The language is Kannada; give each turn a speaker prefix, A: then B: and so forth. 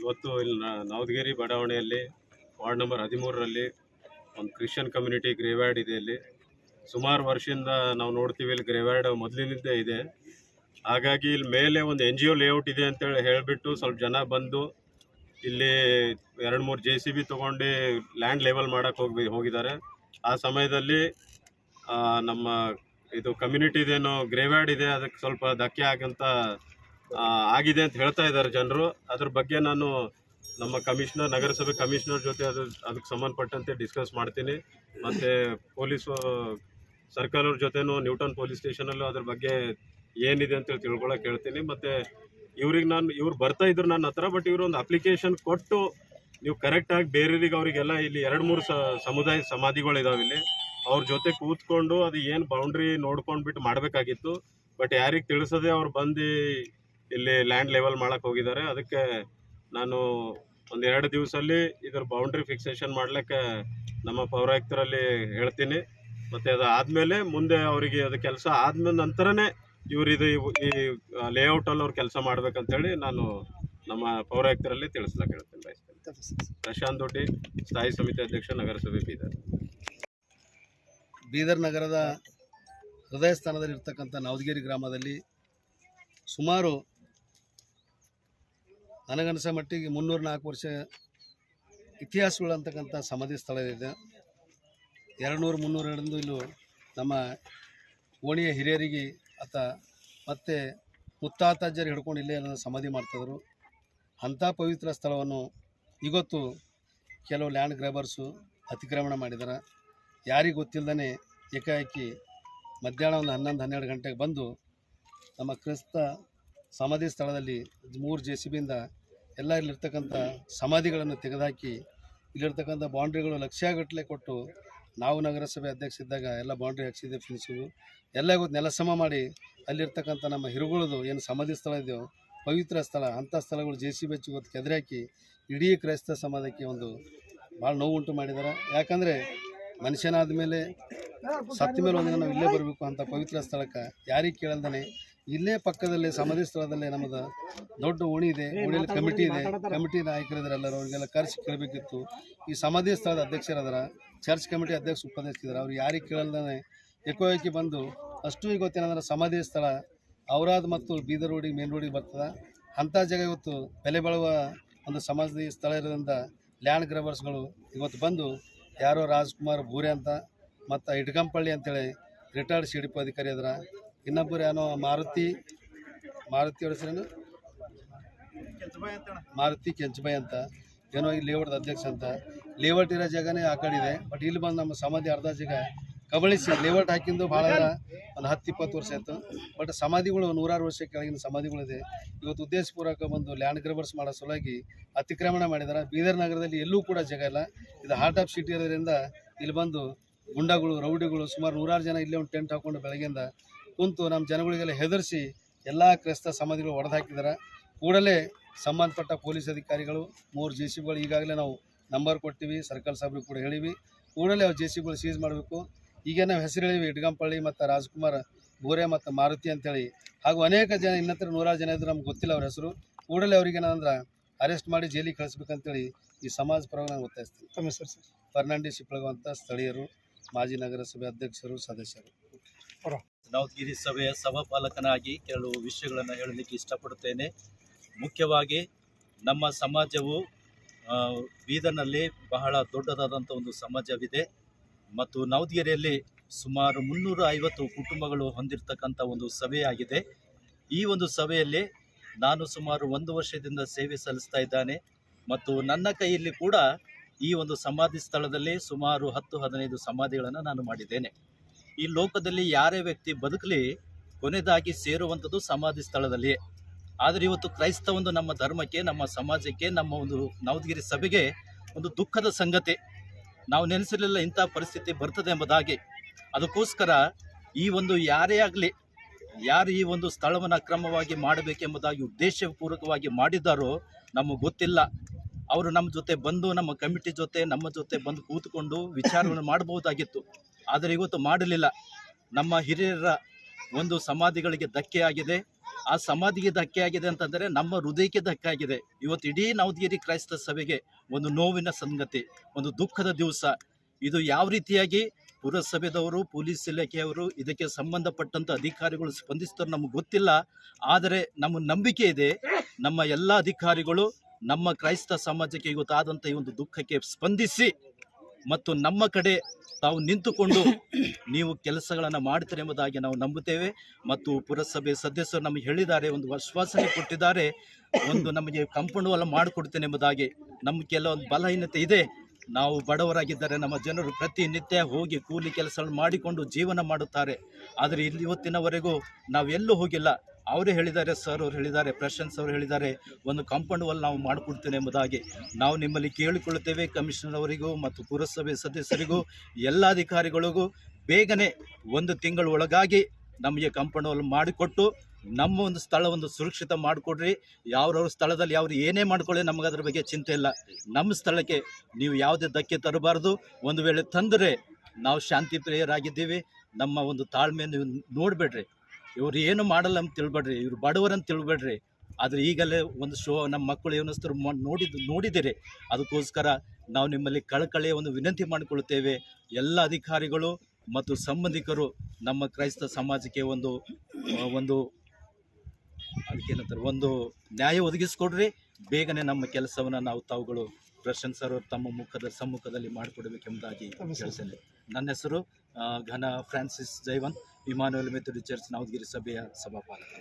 A: ಇವತ್ತು ಇಲ್ಲಿ ನವದಗಿರಿ ಬಡಾವಣೆಯಲ್ಲಿ ವಾರ್ಡ್ ನಂಬರ್ ಹದಿಮೂರರಲ್ಲಿ ಒಂದು ಕ್ರಿಶ್ಚಿಯನ್ ಕಮ್ಯುನಿಟಿ ಗ್ರೇವ್ಯಾರ್ಡ್ ಇದೆ ಇಲ್ಲಿ. ಸುಮಾರು ವರ್ಷದಿಂದ ನಾವು ನೋಡ್ತೀವಿ ಇಲ್ಲಿ ಗ್ರೇವ್ಯಾರ್ಡ್ ಮೊದಲಿನಿಂದ ಇದೆ. ಹಾಗಾಗಿ ಇಲ್ಲಿ ಮೇಲೆ ಒಂದು ಎನ್ ಜಿ ಒ ಲೇಔಟ್ ಇದೆ ಅಂತೇಳಿ ಹೇಳಿಬಿಟ್ಟು ಸ್ವಲ್ಪ ಜನ ಬಂದು ಇಲ್ಲಿ ಎರಡು ಮೂರು ಜೆ ಸಿ ಬಿ ತೊಗೊಂಡು ಲ್ಯಾಂಡ್ ಲೆವೆಲ್ ಮಾಡೋಕ್ಕೆ ಹೋಗಿ ಹೋಗಿದ್ದಾರೆ. ಆ ಸಮಯದಲ್ಲಿ ನಮ್ಮ ಇದು ಕಮ್ಯುನಿಟಿದೇನು ಗ್ರೇವ್ಯಾರ್ಡ್ ಇದೆ, ಅದಕ್ಕೆ ಸ್ವಲ್ಪ ಧಕ್ಕೆ ಆಗಂತ ಆಗಿದೆ ಅಂತ ಹೇಳ್ತಾ ಇದ್ದಾರೆ ಜನರು. ಅದ್ರ ಬಗ್ಗೆ ನಾನು ನಮ್ಮ ಕಮಿಷನರ್, ನಗರಸಭೆ ಕಮಿಷನರ್ ಜೊತೆ ಅದು, ಅದಕ್ಕೆ ಸಂಬಂಧಪಟ್ಟಂತೆ ಡಿಸ್ಕಸ್ ಮಾಡ್ತೀನಿ. ಮತ್ತು ಪೊಲೀಸು, ಸರ್ಕಲ್ ಅವ್ರ ಜೊತೆನೂ, ನ್ಯೂಟನ್ ಪೊಲೀಸ್ ಸ್ಟೇಷನಲ್ಲೂ ಅದ್ರ ಬಗ್ಗೆ ಏನಿದೆ ಅಂತೇಳಿ ತಿಳ್ಕೊಳಕ್ಕೆ ಹೇಳ್ತೀನಿ. ಮತ್ತು ಇವ್ರಿಗೆ ನಾನು, ಇವ್ರು ಬರ್ತಾ ಇದ್ರು ನನ್ನ ಹತ್ರ ಬಟ್ ಇವರು ಒಂದು ಅಪ್ಲಿಕೇಶನ್ ಕೊಟ್ಟು ನೀವು ಕರೆಕ್ಟಾಗಿ ಬೇರೆಯವ್ರಿಗೆ ಅವರಿಗೆಲ್ಲ ಇಲ್ಲಿ ಎರಡು ಮೂರು ಸಮುದಾಯ ಸಮಾಧಿಗಳಿದಾವೆ ಇಲ್ಲಿ. ಅವ್ರ ಜೊತೆ ಕೂತ್ಕೊಂಡು ಅದು ಏನು ಬೌಂಡ್ರಿ ನೋಡ್ಕೊಂಡ್ಬಿಟ್ಟು ಮಾಡಬೇಕಾಗಿತ್ತು. ಬಟ್ ಯಾರಿಗೆ ತಿಳಿಸದೆ ಅವ್ರು ಬಂದು ಇಲ್ಲಿ ಲ್ಯಾಂಡ್ ಲೆವೆಲ್ ಮಾಡಕ್ಕೆ ಹೋಗಿದ್ದಾರೆ. ಅದಕ್ಕೆ ನಾನು ಒಂದು ಎರಡು ದಿವಸಲ್ಲಿ ಇದ್ರ ಬೌಂಡ್ರಿ ಫಿಕ್ಸೇಷನ್ ಮಾಡ್ಲಿಕ್ಕೆ ನಮ್ಮ ಪೌರಾಯುಕ್ತರಲ್ಲಿ ಹೇಳ್ತೀನಿ. ಮತ್ತು ಅದು ಆದಮೇಲೆ ಮುಂದೆ ಅವರಿಗೆ ಅದು ಕೆಲಸ ಆದ್ಮೇಲೆ ನಂತರನೇ ಇವರು ಇದು ಈ ಲೇಔಟಲ್ಲಿ ಅವ್ರು ಕೆಲಸ ಮಾಡ್ಬೇಕಂತೇಳಿ ನಾನು ನಮ್ಮ ಪೌರಾಯುಕ್ತರಲ್ಲಿ ತಿಳಿಸ್ಲಕ್ಕೆ ಹೇಳ್ತೀನಿ ಪ್ರಶಾಂತ್ ದೊಡ್ಡಿ, ಸ್ಥಾಯಿ ಸಮಿತಿ ಅಧ್ಯಕ್ಷ, ನಗರಸಭೆ ಬೀದರ್.
B: ಬೀದರ್ ನಗರದ ಹೃದಯ ಸ್ಥಾನದಲ್ಲಿ ಇರ್ತಕ್ಕಂಥ ನವದಗಿರಿ ಗ್ರಾಮದಲ್ಲಿ ಸುಮಾರು ನನಗನ್ಸೋ ಮಟ್ಟಿಗೆ ಮುನ್ನೂರ ನಾಲ್ಕು ವರ್ಷ ಇತಿಹಾಸಗಳಂತಕ್ಕಂಥ ಸಮಾಧಿ ಸ್ಥಳ ಇದೆ. ಎರಡು ನೂರು ಮುನ್ನೂರು ಇಲ್ಲೂ ನಮ್ಮ ಓಣಿಯ ಹಿರಿಯರಿಗೆ ಆತ ಮತ್ತು ಮುತ್ತಾತಾಜ್ಜರು ಹಿಡ್ಕೊಂಡು ಇಲ್ಲೇ ಎಲ್ಲ ಸಮಾಧಿ ಮಾಡ್ತಿದ್ರು. ಅಂಥ ಪವಿತ್ರ ಸ್ಥಳವನ್ನು ಇವತ್ತು ಕೆಲವು ಲ್ಯಾಂಡ್ ಗ್ರೇಬರ್ಸು ಅತಿಕ್ರಮಣ ಮಾಡಿದ್ದಾರೆ ಯಾರಿಗೆ ಗೊತ್ತಿಲ್ಲದೇ ಏಕಾಏಕಿ ಮಧ್ಯಾಹ್ನ ಒಂದು ಹನ್ನೊಂದು, ಹನ್ನೆರಡು ಗಂಟೆಗೆ ಬಂದು ನಮ್ಮ ಕ್ರಿಸ್ತ ಸಮಾಧಿ ಸ್ಥಳದಲ್ಲಿ ಮೂರು ಜೆ ಸಿ ಬಿಯಿಂದ ಎಲ್ಲ ಇಲ್ಲಿರ್ತಕ್ಕಂಥ ಸಮಾಧಿಗಳನ್ನು ತೆಗೆದುಹಾಕಿ ಇಲ್ಲಿರ್ತಕ್ಕಂಥ ಬೌಂಡ್ರಿಗಳು ಲಕ್ಷಗಟ್ಟಲೆ ಕೊಟ್ಟು ನಾವು ನಗರಸಭೆ ಅಧ್ಯಕ್ಷ ಇದ್ದಾಗ ಎಲ್ಲ ಬೌಂಡ್ರಿ ಹಾಕ್ಸಿದ್ದೆ ಫಿನಿಶಿಂಗು ಎಲ್ಲ ನೆಲಸಮ ಮಾಡಿ ಅಲ್ಲಿರ್ತಕ್ಕಂಥ ನಮ್ಮ ಹಿರುಗಳದು ಏನು ಸಮಾಧಿ ಸ್ಥಳ ಇದೆಯೋ, ಪವಿತ್ರ ಸ್ಥಳ, ಅಂಥ ಸ್ಥಳಗಳು ಜೆ ಸಿ ಬಿ ಹಚ್ಚಿ ಇವತ್ತು ಕೆದರಾಕಿ ಇಡೀ ಕ್ರೈಸ್ತ ಸಮಾಜಕ್ಕೆ ಒಂದು ಭಾಳ ನೋವು ಉಂಟು ಮಾಡಿದ್ದಾರೆ ಯಾಕಂದರೆ ಮನುಷ್ಯನಾದ ಮೇಲೆ ಸತ್ತ ಮೇಲೆ ಒಂದು ನಾವು ಇಲ್ಲೇ ಬರಬೇಕು ಅಂತ ಪವಿತ್ರ ಸ್ಥಳಕ್ಕೆ ಯಾರಿಗೆ ಕೇಳಲ್ದೇ ಇಲ್ಲೇ ಪಕ್ಕದಲ್ಲಿ ಸಮಾಧಿ ಸ್ಥಳದಲ್ಲಿ ನಮ್ಮದು ದೊಡ್ಡ ಓಣಿ ಇದೆ ಓಣಿಯಲ್ಲಿ ಕಮಿಟಿ ಇದೆ ಕಮಿಟಿ ನಾಯಕರಿದ್ದಾರೆ ಎಲ್ಲರೂ ಅವರಿಗೆಲ್ಲ ಕರೆಸಿ ಕೇಳಬೇಕಿತ್ತು. ಈ ಸಮಾಧಿ ಸ್ಥಳದ ಅಧ್ಯಕ್ಷರದಾರ ಚರ್ಚ್ ಕಮಿಟಿ ಅಧ್ಯಕ್ಷ ಉಪಾಧ್ಯಕ್ಷರಿದ್ದಾರೆ ಅವ್ರು ಯಾರಿಗೆ ಕೇಳಲ್ದೇ ಎಕೋಯಕ್ಕೆ ಬಂದು ಅಷ್ಟು ಇವತ್ತೇನಂದ್ರೆ ಸಮಾಧಿ ಸ್ಥಳ ಔರಾದ್ ಮತ್ತು ಬೀದರ್ ರೋಡಿಗೆ ಮೇನ್ ರೋಡಿಗೆ ಬರ್ತದೆ. ಅಂಥ ಜಾಗ ಇವತ್ತು ಬೆಲೆ ಬಾಳುವ ಒಂದು ಸಮಾಧಿ ಸ್ಥಳ ಇರೋದ್ರಿಂದ ಲ್ಯಾಂಡ್ ಗ್ರಬರ್ಸ್ಗಳು ಇವತ್ತು ಬಂದು ಯಾರೋ ರಾಜ್ಕುಮಾರ್ ಬೂರೆ ಅಂತ ಮತ್ತು ಇಟ್ಕಂಪಳ್ಳಿ ಅಂತೇಳಿ ರಿಟೈರ್ಡ್ ಸಿ ಡಿ ಪಿ ಅಧಿಕಾರಿ ಅದ್ರ ಇನ್ನೊಬ್ಬರು ಏನೋ ಮಾರುತಿ ಮಾರುತಿ ಹೆಸರೇನು? ಮಾರುತಿ ಕೆಂಚಬಾಯಿ ಅಂತ. ಏನೋ ಈ ಲೇಔಟ್ ಅಧ್ಯಕ್ಷ ಅಂತ. ಲೇಔಟ್ ಇರೋ ಜಾಗನೇ ಆ ಕಡೆ ಇದೆ. ಬಟ್ ಇಲ್ಲಿ ಬಂದು ನಮ್ಮ ಸಮಾಧಿ ಅರ್ಧ ಜಾಗ ಕಬಳಿಸಿ. ಲೇಔಟ್ ಹಾಕಿದ್ದು ಭಾಳ ಒಂದು ಹತ್ತು ಇಪ್ಪತ್ತು ವರ್ಷ ಆಯಿತು. ಬಟ್ ಸಮಾಧಿಗಳು ನೂರಾರು ವರ್ಷ ಕೆಳಗಿನ ಸಮಾಧಿಗಳಿದೆ ಇವತ್ತು ಉದ್ದೇಶಪೂರ್ವಕ ಬಂದು ಲ್ಯಾಂಡ್ ಗ್ರಬರ್ಸ್ ಮಾಡೋ ಸಲುವಾಗಿ ಅತಿಕ್ರಮಣ ಮಾಡಿದ್ದಾರೆ ಬೀದರ್ ನಗರದಲ್ಲಿ ಎಲ್ಲೂ ಕೂಡ ಜಾಗ ಇಲ್ಲ. ಇದು ಹಾರ್ಟ್ ಆಫ್ ಸಿಟಿ ಇರೋದ್ರಿಂದ ಇಲ್ಲಿ ಬಂದು ಗುಂಡಗಳು ರೌಡಿಗಳು ಸುಮಾರು ನೂರಾರು ಜನ ಇಲ್ಲೇ ಒಂದು ಟೆಂಟ್ ಹಾಕೊಂಡು ಬೆಳಗ್ಗೆಯಿಂದ ಕುಂತು ನಮ್ಮ ಜನಗಳಿಗೆಲ್ಲ ಹೆದರಿಸಿ ಎಲ್ಲ ಕ್ರೈಸ್ತ ಸಮಾಧಿಗಳು ಒಡೆದು ಹಾಕಿದ್ದಾರೆ ಕೂಡಲೇ ಸಂಬಂಧಪಟ್ಟ ಪೊಲೀಸ್ ಅಧಿಕಾರಿಗಳು ಮೂರು ಜೆ ಸಿ ಬಿಗಳು ಈಗಾಗಲೇ ನಾವು ನಂಬರ್ ಕೊಟ್ಟಿವಿ ಸರ್ಕಲ್ ಸಾಬ್ರಿಗೆ ಕೂಡ ಹೇಳಿವಿ. ಕೂಡಲೇ ಅವ್ರು ಜೆ ಸಿ ಬಿಗಳು ಸೀಸ್ ಮಾಡಬೇಕು. ಈಗ ನಾವು ಹೆಸರು ಹೇಳಿವಿ ಇಟ್ಗಂಪಳ್ಳಿ ಮತ್ತು ರಾಜ್ಕುಮಾರ್ ಬೋರೆ ಮತ್ತು ಮಾರುತಿ ಅಂತೇಳಿ. ಹಾಗೂ ಅನೇಕ ಜನ ಇನ್ನತ್ರ ನೂರಾರು ಜನ ಇದ್ರು ನಮ್ಗೆ ಗೊತ್ತಿಲ್ಲ ಅವ್ರ ಹೆಸರು. ಕೂಡಲೇ ಅವ್ರಿಗೆ ಏನಂದ್ರೆ ಅರೆಸ್ಟ್ ಮಾಡಿ ಜೈಲಿಗೆ ಕಳಿಸ್ಬೇಕಂತೇಳಿ ಈ ಸಮಾಜ ಪರವಾಗಿ ನಾನು ಒತ್ತಾಯಿಸ್ತೀನಿ. ತಮ್ಮ ಸರ್? ಫರ್ನಾಂಡಿಸ್ ಇಪ್ಪಳಗುವಂಥ ಸ್ಥಳೀಯರು ಮಾಜಿ ನಗರಸಭೆ ಅಧ್ಯಕ್ಷರು ಸದಸ್ಯರು.
C: ನವದಗಿರಿ ಸಭೆಯ ಸಭಾಪಾಲಕನಾಗಿ ಕೆಲವು ವಿಷಯಗಳನ್ನು ಹೇಳಲಿಕ್ಕೆ ಇಷ್ಟಪಡುತ್ತೇನೆ. ಮುಖ್ಯವಾಗಿ ನಮ್ಮ ಸಮಾಜವು ಬೀದರ್ನಲ್ಲಿ ಬಹಳ ದೊಡ್ಡದಾದಂಥ ಒಂದು ಸಮಾಜವಿದೆ ಮತ್ತು ನವದಗಿರಿಯಲ್ಲಿ ಸುಮಾರು ಮುನ್ನೂರ ಐವತ್ತು ಕುಟುಂಬಗಳು ಹೊಂದಿರತಕ್ಕಂಥ ಒಂದು ಸಭೆಯಾಗಿದೆ. ಈ ಒಂದು ಸಭೆಯಲ್ಲಿ ನಾನು ಸುಮಾರು ಒಂದು ವರ್ಷದಿಂದ ಸೇವೆ ಸಲ್ಲಿಸ್ತಾ ಇದ್ದಾನೆ ಮತ್ತು ನನ್ನ ಕೈಯಲ್ಲಿ ಕೂಡ ಈ ಒಂದು ಸಮಾಧಿ ಸ್ಥಳದಲ್ಲಿ ಸುಮಾರು ಹತ್ತು, ಹದಿನೈದು ಸಮಾಧಿಗಳನ್ನು ನಾನು ಮಾಡಿದ್ದೇನೆ. ಈ ಲೋಕದಲ್ಲಿ ಯಾರೇ ವ್ಯಕ್ತಿ ಬದುಕಲಿ, ಕೊನೆಯದಾಗಿ ಸೇರುವಂಥದ್ದು ಸಮಾಧಿ ಸ್ಥಳದಲ್ಲಿ ಆದರೆ ಇವತ್ತು ಕ್ರೈಸ್ತ ಒಂದು ನಮ್ಮ ಧರ್ಮಕ್ಕೆ, ನಮ್ಮ ಸಮಾಜಕ್ಕೆ, ನಮ್ಮ ಒಂದು ನವದಗಿರಿ ಸಭೆಗೆ ಒಂದು ದುಃಖದ ಸಂಗತಿ. ನಾವು ನೆನೆಸಿರಲಿಲ್ಲ ಇಂಥ ಪರಿಸ್ಥಿತಿ ಬರ್ತದೆ ಎಂಬುದಾಗಿ. ಅದಕ್ಕೋಸ್ಕರ ಈ ಒಂದು ಯಾರೇ ಆಗಲಿ, ಯಾರು ಈ ಒಂದು ಸ್ಥಳವನ್ನು ಅಕ್ರಮವಾಗಿ ಮಾಡಬೇಕೆಂಬುದಾಗಿ ಉದ್ದೇಶಪೂರ್ವಕವಾಗಿ ಮಾಡಿದ್ದಾರೋ ನಮಗೆ ಗೊತ್ತಿಲ್ಲ. ಅವರು ನಮ್ಮ ಜೊತೆ ಬಂದು, ನಮ್ಮ ಕಮಿಟಿ ಜೊತೆ, ನಮ್ಮ ಜೊತೆ ಬಂದು ಕೂತ್ಕೊಂಡು ವಿಚಾರವನ್ನು ಮಾಡಬಹುದಾಗಿತ್ತು. ಆದರೆ ಇವತ್ತು ಮಾಡಲಿಲ್ಲ. ನಮ್ಮ ಹಿರಿಯರ ಒಂದು ಸಮಾಧಿಗಳಿಗೆ ಧಕ್ಕೆ ಆಗಿದೆ. ಆ ಸಮಾಧಿಗೆ ಧಕ್ಕೆ ಆಗಿದೆ ಅಂತಂದರೆ ನಮ್ಮ ಹೃದಯಕ್ಕೆ ಧಕ್ಕೆ ಆಗಿದೆ. ಇವತ್ತು ಇಡೀ ನವದಗಿರಿ ಕ್ರೈಸ್ತ ಸಭೆಗೆ ಒಂದು ನೋವಿನ ಸಂಗತಿ, ಒಂದು ದುಃಖದ ದಿವಸ. ಇದು ಯಾವ ರೀತಿಯಾಗಿ ಪುರಸಭೆದವರು, ಪೊಲೀಸ್ ಇಲಾಖೆಯವರು ಇದಕ್ಕೆ ಸಂಬಂಧಪಟ್ಟಂಥ ಅಧಿಕಾರಿಗಳು ಸ್ಪಂದಿಸ್ತಾರೆ ನಮಗೆ ಗೊತ್ತಿಲ್ಲ. ಆದರೆ ನಮ್ಮ ನಂಬಿಕೆ ಇದೆ. ನಮ್ಮ ಎಲ್ಲ ಅಧಿಕಾರಿಗಳು ನಮ್ಮ ಕ್ರೈಸ್ತ ಸಮಾಜಕ್ಕೆ ಇವತ್ತಾದಂಥ ಈ ಒಂದು ದುಃಖಕ್ಕೆ ಸ್ಪಂದಿಸಿ ಮತ್ತು ನಮ್ಮ ಕಡೆ ತಾವು ನಿಂತುಕೊಂಡು ನೀವು ಕೆಲಸಗಳನ್ನು ಮಾಡ್ತೀರಿ ಎಂಬುದಾಗಿ ನಾವು ನಂಬುತ್ತೇವೆ. ಮತ್ತು ಪುರಸಭೆ ಸದಸ್ಯರು ನಮಗೆ ಹೇಳಿದ್ದಾರೆ, ಒಂದು ಆಶ್ವಾಸನೆ ಕೊಟ್ಟಿದ್ದಾರೆ, ಒಂದು ನಮಗೆ ಕಂಪೌಂಡ್ ಮಾಡಿಕೊಡ್ತೇನೆ ಎಂಬುದಾಗಿ. ನಮ್ಮ ಕೆಲವೊಂದು ಬಲಹೀನತೆ ಇದೆ. ನಾವು ಬಡವರಾಗಿದ್ದರೆ ನಮ್ಮ ಜನರು ಪ್ರತಿನಿತ್ಯ ಹೋಗಿ ಕೂಲಿ ಕೆಲಸಗಳನ್ನು ಮಾಡಿಕೊಂಡು ಜೀವನ ಮಾಡುತ್ತಾರೆ. ಆದರೆ ಇಲ್ಲಿ ಇವತ್ತಿನವರೆಗೂ ನಾವೆಲ್ಲೂ ಹೋಗಿಲ್ಲ. ಅವರೇ ಹೇಳಿದ್ದಾರೆ ಸರ್ ಅವರು ಹೇಳಿದ್ದಾರೆ ಪ್ರಶಾಂತ್ ಅವರು ಹೇಳಿದ್ದಾರೆ, ಒಂದು ಕಾಂಪೌಂಡ್ ವಾಲ್ ನಾವು ಮಾಡಿಕೊಡ್ತೇನೆ ಎಂಬುದಾಗಿ. ನಾವು ನಿಮ್ಮಲ್ಲಿ ಕೇಳಿಕೊಳ್ಳುತ್ತೇವೆ ಕಮಿಷನರ್ ಅವರಿಗೂ ಮತ್ತು ಪುರಸಭೆ ಸದಸ್ಯರಿಗೂ, ಎಲ್ಲ ಅಧಿಕಾರಿಗಳಿಗೂ. ಬೇಗನೆ ಒಂದು ತಿಂಗಳ ಒಳಗಾಗಿ ನಮಗೆ ಕಾಂಪೌಂಡ್ ವಾಲ್ ಮಾಡಿಕೊಟ್ಟು, ನಮ್ಮ ಒಂದು ಸ್ಥಳ ಒಂದು ಸುರಕ್ಷಿತ ಮಾಡಿಕೊಡ್ರಿ. ಯಾವ್ರವ್ರ ಸ್ಥಳದಲ್ಲಿ ಯಾವ್ರು ಏನೇ ಮಾಡ್ಕೊಳ್ಳಿ ನಮಗೆ ಅದ್ರ ಬಗ್ಗೆ ಚಿಂತೆ ಇಲ್ಲ. ನಮ್ಮ ಸ್ಥಳಕ್ಕೆ ನೀವು ಯಾವುದೇ ಧಕ್ಕೆ ತರಬಾರ್ದು. ಒಂದು ವೇಳೆ ತಂದರೆ ನಾವು ಶಾಂತಿ ಪ್ರಿಯರಾಗಿದ್ದೀವಿ ನಮ್ಮ ಒಂದು ತಾಳ್ಮೆಯನ್ನು ನೋಡಬೇಡ್ರಿ. ಇವ್ರು ಏನು ಮಾಡಲ್ಲ ಅಂತ ತಿಳ್ಬೇಡ್ರಿ ಇವ್ರು ಬಡವರಂತ ತಿಳ್ಬೇಡ್ರಿ. ಆದರೆ ಈಗಲೇ ಒಂದು ಶೋ ನಮ್ಮ ಮಕ್ಕಳು ಏನಸ್ತರು ನೋಡಿದ ನೋಡಿದ್ದೀರಿ ಅದಕ್ಕೋಸ್ಕರ ನಾವು ನಿಮ್ಮಲ್ಲಿ ಕಳಕಳಿಯ ಒಂದು ವಿನಂತಿ ಮಾಡಿಕೊಳ್ಳುತ್ತೇವೆ ಎಲ್ಲ ಅಧಿಕಾರಿಗಳು ಮತ್ತು ಸಂಬಂಧಿಕರು ನಮ್ಮ ಕ್ರೈಸ್ತ ಸಮಾಜಕ್ಕೆ ಒಂದು ಒಂದು ಅದಕ್ಕೇನಂತಾರೆ ಒಂದು ನ್ಯಾಯ ಒದಗಿಸ್ಕೊಡ್ರಿ. ಬೇಗನೆ ನಮ್ಮ ಕೆಲಸವನ್ನು ನಾವು ತಾವುಗಳು ಪ್ರಶಂಸರು ಸರ್ ತಮ್ಮ ಮುಖದ ಸಮ್ಮುಖದಲ್ಲಿ ಮಾಡಿಕೊಡಬೇಕೆಂಬುದಾಗಿ ತಿಳಿಸಲಿ ನನ್ನ ಹೆಸರು ಘನ ಫ್ರಾನ್ಸಿಸ್ ಜೈವನ್ ಇಮಾನುಯಲ್ ಮೆಥಡಿ ಚರ್ಚ್ ನವದಗಿರಿ ಸಭೆಯ ಸಭಾಪಾಲಕ